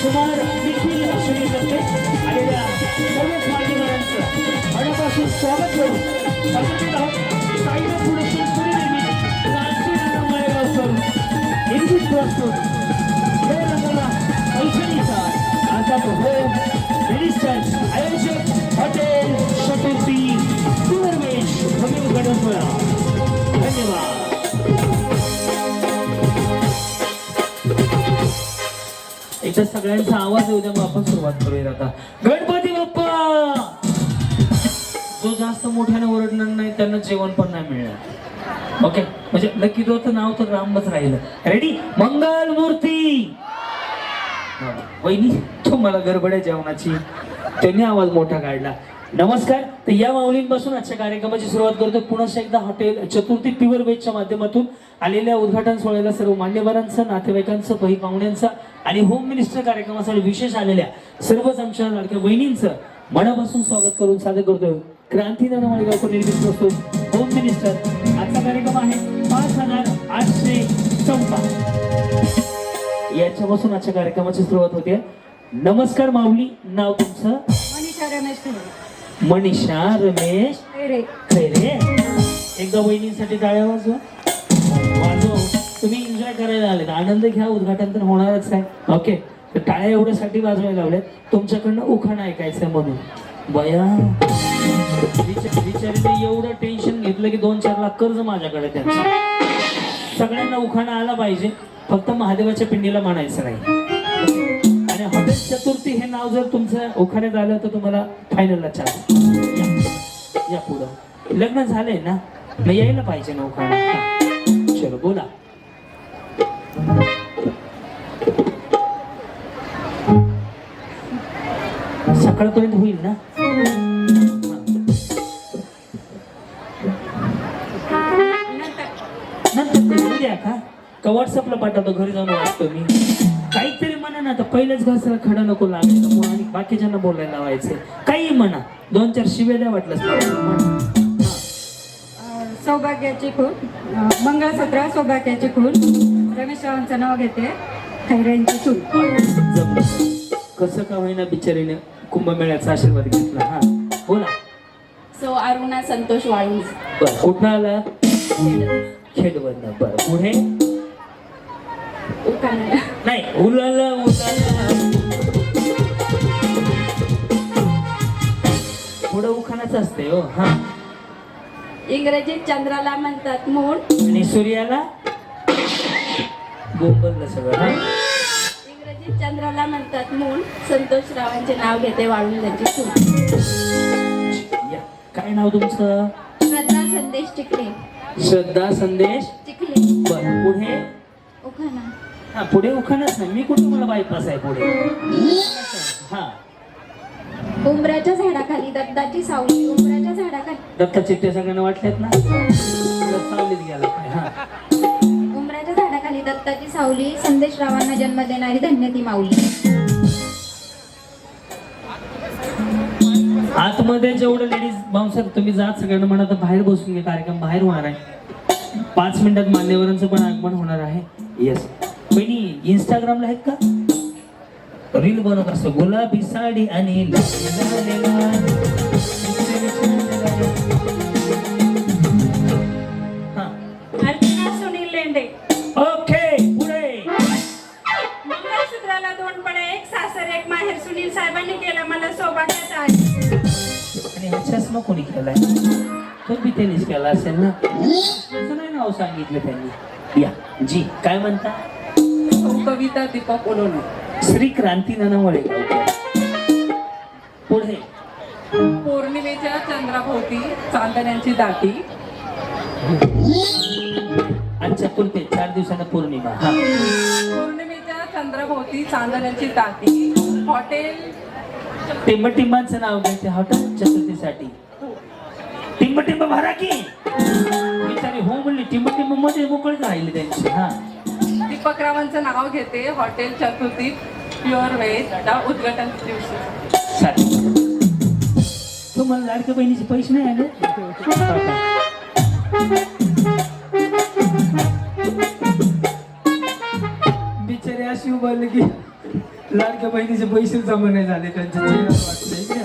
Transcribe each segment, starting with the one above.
कुमार निखिल अश्विनी दत्ते आलेल्या सर्वच मान्यवरांचं मनापासून स्वागत करून समर्पित आहोत साईनाथ प्रोडक्शन पुणे निर्मित राष्ट्रीय माळेगावकर निर्मित प्रस्तुत हे रंगला पैठणीचा आता होम मिनिस्टर आयोजक हॉटेल चतुर्थी टूरवेज भव्य उद्घाटन सोहळा धन्यवाद एकदा सगळ्यांचा आवाज येऊ द्या मग आपण सुरुवात करूया आता. गणपती बाप्पा! जो जास्त मोठ्याने ओरडणार नाही त्यांना जेवण पण नाही मिळणार. ओके म्हणजे नक्की तो नाव तर रामच राहिलं. रेडी मंगल मूर्ती! हा. वहिनी तुम्हाला गडबड आहे जेवणाची. त्यांनी आवाज मोठा काढला. नमस्कार. तर या माऊलींपासून आजच्या कार्यक्रमाची सुरुवात करतो. पुन्हा एकदा हॉटेल चतुर्थी प्युअर वेजच्या माध्यमातून आलेल्या उद्घाटन सोहळ्याला सर्व मान्यवरांचं नातेवाईकांचं बही पाहुण्यांचं आणि होम मिनिस्टर कार्यक्रमासाठी विशेष आलेल्या सर्वच आमच्या लाडक्या बहिणींचं मनापासून स्वागत करून सादर करतोय. क्रांतीनगर माळेगावकर निर्मित करतो होम मिनिस्टर आजचा कार्यक्रम आहे पाच हजार आठशे चौदा याच्यापासून आजच्या कार्यक्रमाची सुरुवात होते. नमस्कार माऊली नाव तुमचं? मनीषा रमेश मनीषा रमेश खैरे एकदा वहिनींसाठी टाळ्या वाजवा. वाजव. तुम्ही एन्जॉय करायला आलेत. आनंद घ्या उद्घाटन तर होणारच आहे. ओके तर टाळ्या एवढ्यासाठी वाजवायला लावल्यात. तुमच्याकडनं उखाणं ऐकायचंय म्हणून. बया. बिचा- बिचारीने एवढं टेन्शन घेतलं की दोन चार लाख कर्ज माझ्याकडे त्यांचं. सगळ्यांना उखाणा आला पाहिजे. फक्त महादेवाच्या पिंडीला मानायचं नाही. गणेश चतुर्थी हे नाव जर तुमचं ओखाड्यात आलं तर तुम्हाला फायनलला चान्स या. पुढं. लग्न झालंय ना? मग यायला पाहिजे ना उखाणा चलो बोला. सकाळपर्यंत होईल ना? नंतर. उद्या का? का व्हॉट्सअपला पाठवतो? घरी जाऊन वाचतो मी. पहिल्याच घासाला खडा नको लागायला मग आणि बाकीच्यांना बोलायला लावायचं काही म्हणा. दोन चार म्हण. अं, सौभाग्याची खून मंगळसूत्र सौभाग्याची खून. रमेश रावांचं नाव घेते. खैऱ्यांची चूल. कसं का होईना बिचारीने कुंभमेळ्याचा आशीर्वाद घेतला? हा. बोला. सो अरुणा संतोष वाळूंज. बर कुठं आला? खेडवरनं. बरं पुढे? नाही उलाला उलाला. पुढं उखाणाच असते हो. हा. इंग्रजीत चंद्राला म्हणतात मूळ. आणि सूर्याला बोंबललं सगळं हा. इंग्रजीत चंद्राला म्हणतात मूळ. संतोष रावांचे नाव घेते वाळून त्यांची सून या. काय नाव तुमचं? श्रद्धा संदेश चिखले. श्रद्धा संदेश चिखले. बर पुढे? उखाणा. हा पुढे उखाणच नाही. मी कुठे मला बायपास आहे पुढे? हा. उंबराच्या झाडाखाली दत्ताची सावली उंबराच्या झाडाखाली. दत्ता चिठ्ठ्या सगळ्यांना वाटल्यात ना? सावलीत गेला. पाय, हा. उंबराच्या झाडाखाली दत्ताची सावली संदेश रावांना जन्म देणारी धन्य ती माऊली. आतमध्ये जेवढं लेडीज बाउन्सर तुम्ही जात सगळ्यांना म्हणा तर बाहेर बसून घे कार्यक्रम बाहेर होणार आहे. पाच मिनिटात मान्यवरांचं पण आगमन होणार आहे. येस बहिणी इंस्टाग्रामला आहेत का? रील बनवत असतो. गुलाबी साडी आणि लाल लाल लाल. हा. अर्चना सुनील लेंडे ओके पुढे. मंगळसूत्राला दोन पडे एक सासर एक माहेर. सुनील साहेबांनी केलं मला सौभाग्याचा आहे. आणि हा चष्मा कोणी केलाय? तो बी त्यांनीच केला असेल ना? त्याचं नाही नाव सांगितलं त्यांनी. या जी काय म्हणता? कविता दीपक उलोने श्री क्रांती नानामुळे पुढे. पौर्णिमेच्या चंद्राभोवती चांदण्यांची दाटी. आजच्या पुरते चार दिवसांना पौर्णिमा. हा. पौर्णिमेच्या चंद्राभोवती चांदण्यांची दाटी. हॉटेल. टिंब टिंबांचं नाव घ्यायचं हॉटेल चतुर्थीसाठी. टिंब टिंब भरा की. बिचारी हो म्हणली टिंब टिंबमध्ये मोकळीच राहिली त्यांची. हा. दीपकरावांचं नाव घेते हॉटेल चतुर्थी प्युअर व्हेज उद्घाटन दिवशी. तुम्हाला लाडक्या बहिणीचे पैसे नाही आले? बिचारी अशी उभारली की लाडक्या बहिणीचे पैसे जमा नाही झाले त्यांच्या चेहऱ्यावर वाटतंय?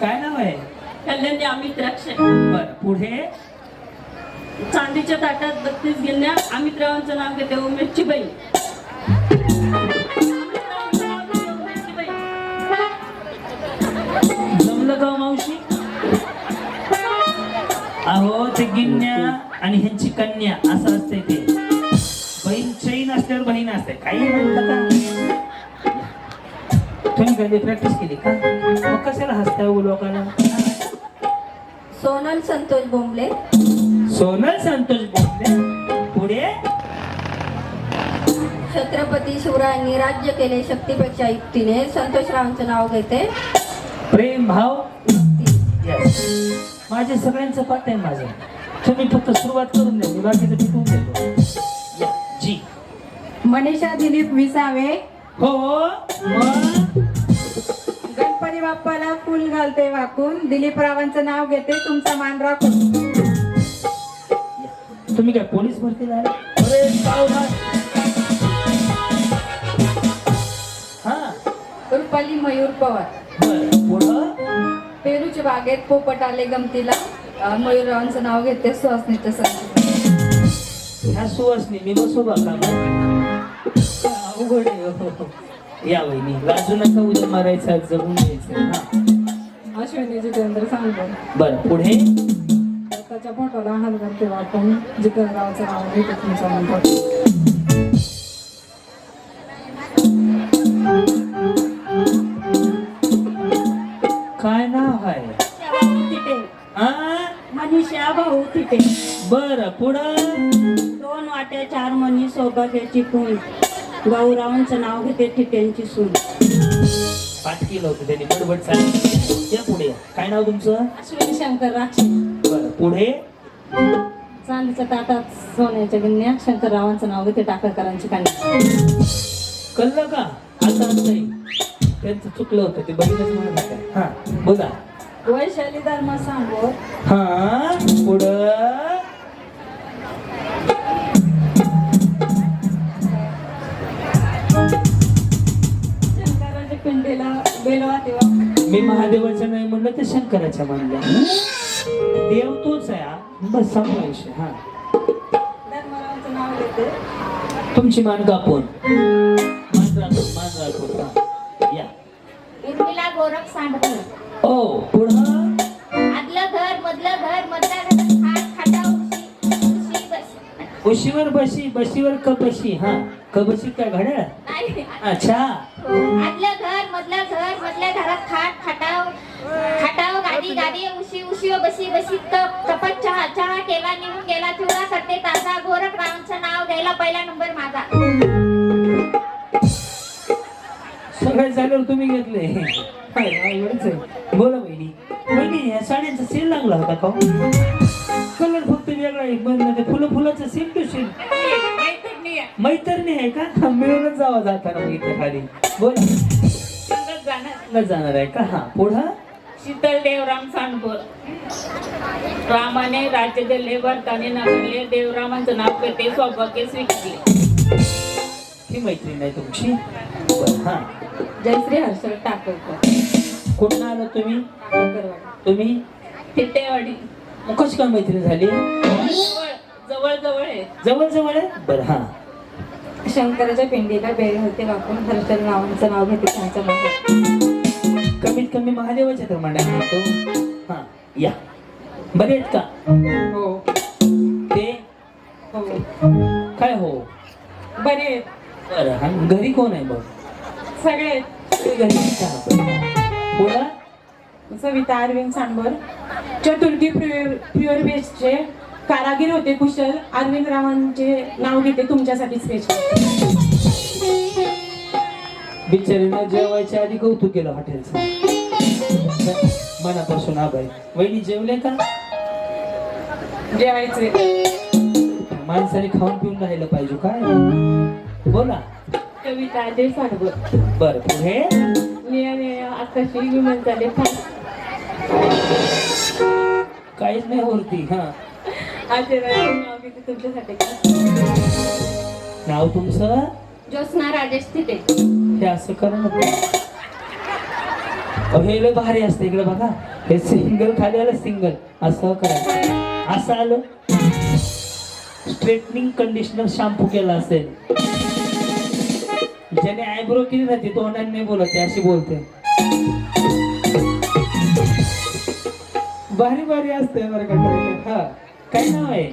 काय नाव आहे? कल्याणी अमित द्राक्ष बर पुढे? चांदीच्या ताटात बत्तीस गिरण्या अमित रावांचं नाव घेते उमेशची बाई जमलं का हो मावशी? अहो ते गिन्या आणि ह्यांची कन्या असं असते ते. बहीण चैन असल्यावर बहीण असते काही म्हणता का? तुम्ही कधी प्रॅक्टिस केली का? मग कशाला हसताय हो लोकांना? सोनल संतोष बोंबले. सोनल संतोष बोलले पुढे? छत्रपती शिवरायांनी राज्य केले शक्तीपेक्षा युक्तीने. संतोषरावांचं नाव घेते. प्रेम भाव. माझे सगळ्यांचं पाठ आहे माझं. तुम्ही फक्त सुरुवात करून द्या. मी बाकीचं टिकवून देतो या, जी. मनीषा दिलीप विसावे. हो मग? गणपती बाप्पाला फुल घालते वाकून. दिलीप रावांचं नाव घेते. तुमचा मान राखून. तुम्ही काय पोलीस भरती झाले? अरे सावधान. हा. रुपाली मयूर पवार. बरं पुढं पेरूच्या बागेत पोपट आले गमतीला. अं, मयूररावांचं नाव घेते सुहासनीचं संगीत ह्या सुवासनी मी बसू बा का अवघड आहे हो. या वहिनी लाजू नका उद्या मारायचं जगून घ्यायचं हा. अश्विनी जितेंद्र सांगतो बरं पुढे? त्याच्या फोटोला हात घालते वाकून जितेंद्ररावांचं नाव घेते तुमचा राखून काय नाव आहे? आ? मनीषा भाऊ तिथे बर पुढं? दोन वाट्या चार मनी सौभाग्याची खून गौरावांचं नाव घेते ठिट्यांची सून. पाठ केलं होतं त्यांनी बडबड चालली. या पुढे काय नाव तुमचं? अश्विनी शंकर राक्षे. बरं. पुढे? चांदीच्या ताटात सोन्याच्या गिन्या शंकररावांचं नाव घेते टाकरकरांची कन्या कळलं का? आता नाही. त्यांचं चुकलं होतं. ते बघितलंच म्हणत होते हा बोला. वैशाली धर्म सांगो हा पुढं? शंकराच्या पिंडीला बेलवा तेव्हा. मी महादेवाच्या नाही म्हणलं तर शंकराच्या मानल्या देव तोच आहे. बस संपला विषय हा. धर्मरावांचं नाव घेते तुमची मान कापून. या. उर्मिला गोरख सांडकर. ओ पुढं? आदलं घर मधलं घर मधल्या घरात खाट खाटा उशी उशी बस. उशीवर बशी बशीवर कबशी हा. कबशी काय घड्याळ? नाही. अच्छा. आदलं घर मधलं घर मधल्या घरात खाट खाटाव खाटाव गादी गादी उशी उशी व बशी बशी कप कपत चहा चहा केला निघून गेला चुरा करते ताजा गोरख नाव घ्यायला पहिला नंबर माझा. सगळे झाल्यावर तुम्ही घेतले. काय आहे. बोला बहिणी. बहिणी या साड्यांचा सेल लागला होता का कलर फक्त वेगळा आहे. ते फुलं फुलाचं सेल टू सेल मैत्रिणी आहे. का? मिळूनच जावा जाताना मग इथे खाली. बोला. संगत जाणार. आहे का? हा पुढं? शीतल देवराम सांडकोर रामाने राज्य दिले भरताने नगरले देवरामांचं नाव घेते सौभाग्य स्वीकारले. ही मैत्रीण आहे तुमची? बरं, हा. जयश्री हर्षल टाकरकर. कुठं आलं तुम्ही? तुम्ही? तिटेवाडी मग कशी काय मैत्रीण झाली? जवळ जवळ जवळ आहे. जवळ जवळ आहे? बरं हा. शंकराच्या पिंडीला बेल होते वाकून हर्षल रावांचं नाव घेते त्यांचं कमीत कमी महादेवाच्या मांडा म्हणतो. हा. या. बरे आहेत का? हो. ते? हो. काय हो? बरे बरं हा घरी कोण आहे मग? सगळे. ते घरी आहेत? बोला सविता अरविंद सांबर. चतुर्थी प्युअर प्युअर वेस्टचे कारागीर होते कुशल. अरविंद रावांचे नाव घेते तुमच्यासाठी स्पेशल बिचारीनं जेवायच्या आधी कौतुक केलं हॉटेलचं मनापासून आभार. वहिनी जेवले का? जेवायचे. माणसाने खाऊन पिऊन राहिलं पाहिजे काय? बोला. कविता सांडकोर बर पुढे? आकाशी विमान झाले काहीच नाही वरती हा. तुमच्यासाठी? नाव तुमचं? ज्योत्स्ना राजेश तिथे हे असं करा ना. हे लय भारी असते इकडे बघा. हे सिंगल खाली आलं सिंगल असं करायचं. असं आलं. स्ट्रेटनिंग कंडिशनर शॅम्पू केला असेल. ज्याने आयब्रो केली ना ती तोंडाने बोलत अशी बोलते. भारी भारी असते बरं का हा. काय नाव आहे?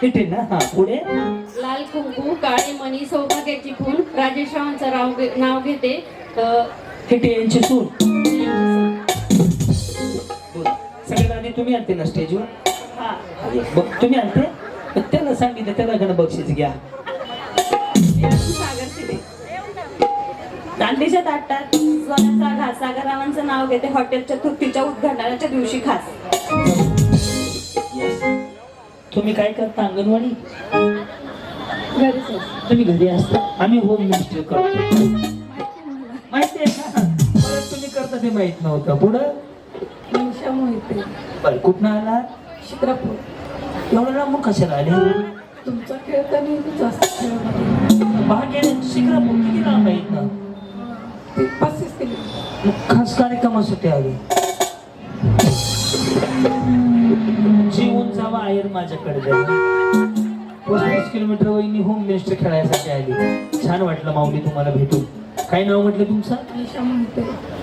किती ना हा. पुढे? लाल कुंकू काळे मणी सौभाग्याची फुल. राजेश राव नाव घेते. किती यांची सून. सगळ्यात आधी तुम्ही आणते ना स्टेजवर हा. बघ तुम्ही आणते? त्याला सांगितलं त्याला गण बक्षीस घ्या. दांडीच्या ताटात सोन्याचा घास सागररावांचं नाव घेते हॉटेल चतुर्थीच्या उद्घाटनाच्या दिवशी खास. तुम्ही काय करता अंगणवाडी. तुम्ही घरी असता. आम्ही होम मिनिस्टर करतो. करता ते माहीत नव्हतं. पुढं? मनीषा मोहिते बरं कुठनं आला चित्रपूर एवढं लांबून कशाला आले? तुमचा खेळ तर नेहमीच असतो खेळामध्ये. भाग्य शिक्रापूर किती लांब आहे इथनं ते पस्तीस किलो. खास कार्यक्रमासाठी आले. जीवन जावा आयर माझ्याकडे पस्तीस किलोमीटर वहिनी होम मिनिस्टर खेळायसाठी आली. छान वाटलं माऊली तुम्हाला भेटून. काय नाव म्हटलं तुमचं?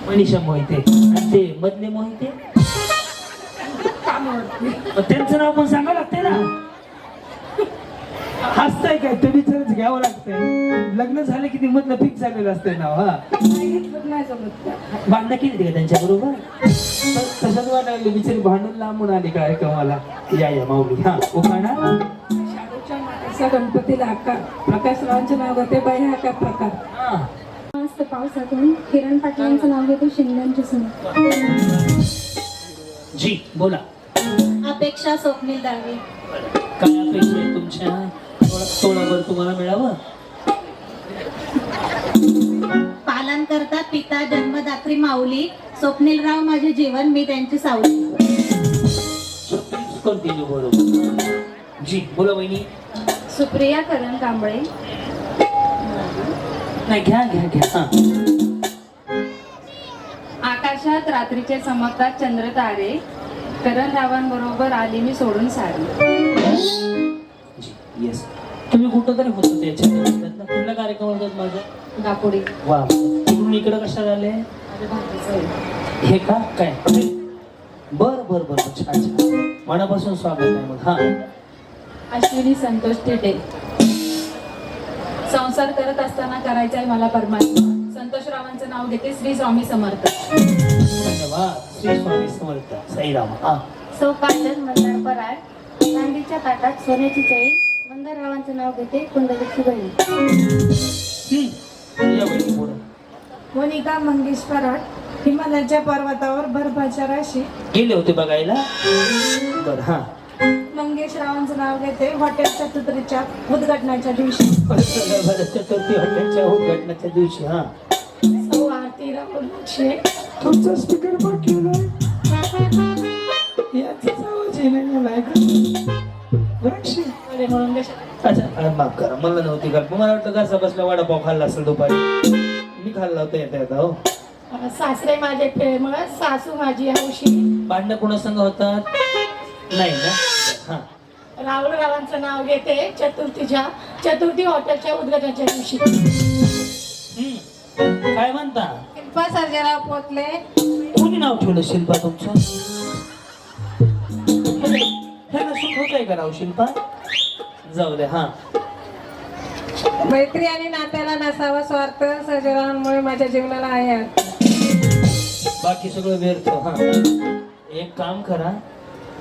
मनीषा मोहिते. आणि ते मधले मोहिते. त्यांचं नाव पण सांगावं लागतंय ना. हसताय काय? तुम्ही तरच घ्यावं लागतंय. लग्न झालं की ते मधलं फिक्स झालेलं असतंय नाव हा. भांडणं केली का त्यांच्या बरोबर? तसंच वाटायला बिचारी भांडून लांबून आली काय कमाला या या माऊली. हा उखाणा. गणपतीला आकार प्रकाशरावांचे नाव होते बाई हा काय प्रकार मस्त पावसातून किरण पाटलांचं नाव घेते शिंद्यांची सून जी बोला. अपेक्षा स्वप्नील दावे. काय अपेक्षा आहे तुमच्या? थोडा थोडाभर तुम्हाला मिळावं? पालन करता पिता जन्मदात्री माऊली. स्वप्नीलराव माझे जीवन मी त्यांची सावली. कंटिन्यू बरोबर जी बोला वहिनी. सुप्रिया करण कांबळे. नाही घ्या घ्या घ्या. हा. आकाशात रात्रीचे चमकतात चंद्र तारे करण रावांबरोबर आली मी सोडून येस तुम्ही कुठं तरी होतो त्याच्या ना कुठल्या कार्यक्रम होतात माझं? दापोडी वा. तिकडून इकडं कशाला आले? आहे. हे का? काय? बर बर बर बर, छान छान. मनापासून स्वागत आहे मग. हा. अश्विनी संतोष टेटे. संसार करत असताना करायचा आहे मला परमात्मा. संतोष रावांचं नाव घेते श्री स्वामी समर्थ. धन्यवाद. श्री स्वामी समर्थ. साईराम. हा. सौ कांचन मंदार पराड चांदीच्या ताटात सोन्याची चई मंदाररावांचं नाव घेते कुंडलीची बहीण. हम्म. या वहिनी पुढं. मोनिका मंगेश पराड हिमालयाच्या पर्वतावर बर्फाच्या राशी. गेले होते बघायला? बर हा. मंगेश रावांचं नाव घेते. हॉटेल चतुर्थीच्या उद्घाटनाच्या दिवशी. बरं, चतुर्थी हॉटेलच्या उद्घाटनाच्या दिवशी हा. सौ आरती राहुलचे तुमचा स्पीकर केलाय याचाच आवाज येणार मला ऐकत. द्राक्षे. अरे मंगेश अच्छा अरे माफ करा मला नव्हती का? मला वाटतं कसा बसला वडापाव खाल्ला असेल दुपारी. मी खाल्ला होता येता येता हो. सासरे माझे फेमस सासू माझी हौशी. भांडणं कोणा संग होतात? नाही ना? हा. राहुल रावांचं नाव घेते चतुर्थीच्या चतुर्थी हॉटेलच्या उद्घाटनाच्या दिवशी. हम्म. काय म्हणता? शिल्पा सर्जेराव पोतले कोणी नाव ठेवलं शिल्पा तुमचं? ह्याला सुख होत आहे का नाव शिल्पा? जाऊ दे हा. मैत्री आणि नात्याला नसावा स्वार्थ सर्जेरावांमुळे माझ्या जीवनाला आहे. अर्थ. बाकी सगळं व्यर्थ हा. एक काम करा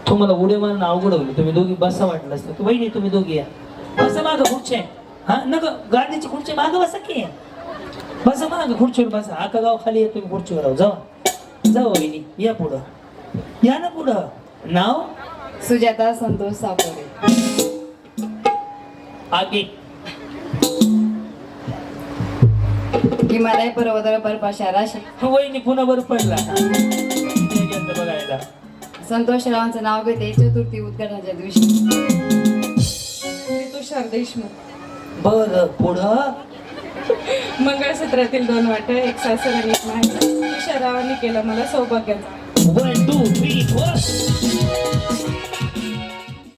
तुम्हाला उडे मारून अवघड होईल. तुम्ही दोघी बसा वाटलं असतं. तू वहिनी तुम्ही दोघी या. बसा माग खुर्च्या. हा नग गाडीची खुर्ची माग बसा की. बसा माग खुर्चीवर बसा. आका गाव खाली आहे तुम्ही खुर्चीवर राहू. जावा. जावा वहिनी या पुढं. या ना पुढं. नाव? सुजाता संतोष साकोरे आगे. हिमालय पर्वतावर बर्फाच्या राशी वहिनी पुन्हा बर पडला. संतोष रावांचं नाव घेते. चतुर्थी उद्घाटनाच्या दिवशी. तुषार देशमुख. बर पुढं? मंगळसूत्रातील दोन वाट्या एक सासर आणि तुषारावांनी केलं मला सौभाग्याचं. One two three four